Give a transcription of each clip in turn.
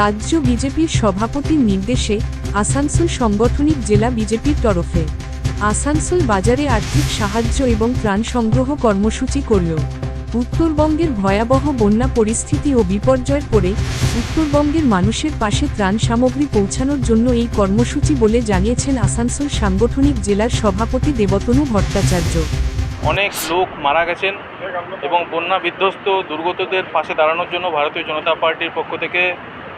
রাজ্য বিজেপির সভাপতির নির্দেশে আসানসোল সাংগঠনিক জেলা বিজেপির তরফে আসানসোল বাজারে আর্থিক সাহায্য এবং ত্রাণ সংগ্রহ কর্মসূচি করল। উত্তরবঙ্গের ভয়াবহ বন্যা পরিস্থিতি ও বিপর্যয়ের পরে উত্তরবঙ্গের মানুষের পাশে ত্রাণ সামগ্রী পৌঁছানোর জন্য এই কর্মসূচি বলে জানিয়েছেন আসানসোল সাংগঠনিক জেলার সভাপতি দেবতনু ভট্টাচার্য। অনেক লোক মারা গেছেন এবং বন্যা বিধ্বস্ত দুর্গতদের পাশে দাঁড়ানোর জন্য ভারতীয় জনতা পার্টির পক্ষ থেকে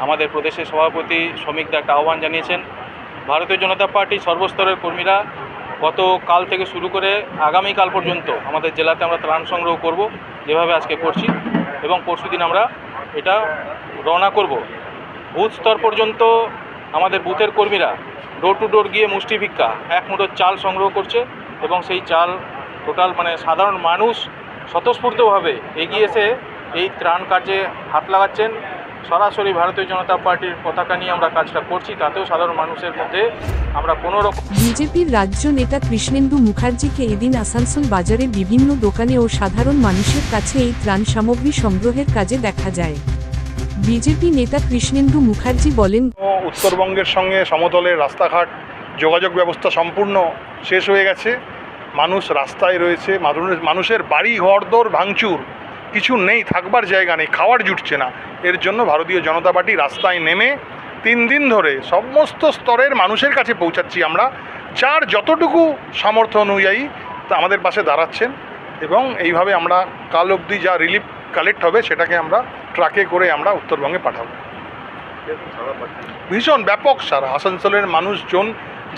আমাদের প্রদেশের সভাপতি শ্রমিক দা একটা আহ্বান জানিয়েছেন, ভারতীয় জনতা পার্টির সর্বস্তরের কর্মীরা গত কাল থেকে শুরু করে আগামীকাল পর্যন্ত আমাদের জেলাতে আমরা ত্রাণ সংগ্রহ করব, যেভাবে আজকে করছি, এবং পরশুদিন আমরা এটা রওনা করব। বুথ স্তর পর্যন্ত আমাদের বুথের কর্মীরা ডোর টু ডোর গিয়ে মুষ্টি ভিক্ষা, এক মুঠো চাল সংগ্রহ করছে, এবং সেই চাল টোটাল মানে সাধারণ মানুষ স্বতঃস্ফূর্তভাবে এগিয়ে এসে এই ত্রাণ কার্যে হাত লাগাচ্ছেন। সরাসরি ভারতীয় জনতা পার্টির পতাকা নিয়ে আমরা কাজটা করছি তাতেও সাধারণ মানুষের মধ্যে আমরা কোনো রকম বিজেপির রাজ্য নেতা কৃষ্ণেন্দু মুখার্জিকে এদিন আসানসোল বাজারের বিভিন্ন দোকানে ও সাধারণ মানুষের কাছে এই ত্রাণ সামগ্রী সংগ্রহের কাজে দেখা যায়। বিজেপি নেতা কৃষ্ণেন্দু মুখার্জি বলেন উত্তরবঙ্গের সঙ্গে সমতলের রাস্তাঘাট যোগাযোগ ব্যবস্থা সম্পূর্ণ শেষ হয়ে গেছে। মানুষ রাস্তায় রয়েছে মানুষের বাড়ি ঘরদোর ভাঙচুর। কিছু নেই, থাকবার জায়গা নেই, খাওয়ার জুটছে না। এর জন্য ভারতীয় জনতা পার্টি রাস্তায় নেমে তিন দিন ধরে সমস্ত স্তরের মানুষের কাছে পৌঁছাচ্ছি আমরা, যার যতটুকু সামর্থ্য অনুযায়ী তা আমাদের পাশে দাঁড়াচ্ছেন এবং এইভাবে আমরা কাল অবধি যা রিলিফ কালেক্ট হবে সেটাকে আমরা ট্রাকে করে আমরা উত্তরবঙ্গে পাঠাবো। ভীষণ ব্যাপক সারা আসানসোলের মানুষজন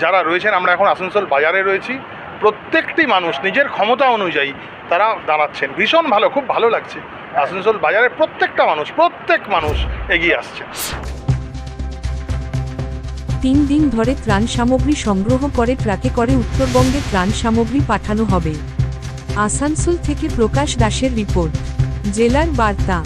যারা রয়েছেন, আমরা এখন আসানসোল বাজারে রয়েছি। প্রত্যেকটি মানুষ নিজের ক্ষমতা অনুযায়ী তারা দাঁড়াচ্ছেন। ভীষণ ভালো, খুব ভালো লাগছে। আসানসোল বাজারে প্রত্যেকটা মানুষ, প্রত্যেক মানুষ এগিয়ে আসছে। তিন দিন ধরে ত্রাণ সামগ্রী সংগ্রহ করে, ট্রাকে করে উত্তরবঙ্গে ত্রাণ সামগ্রী পাঠানো হবে। আসানসোল থেকে প্রকাশ দাসের রিপোর্ট। জেলার বার্তা।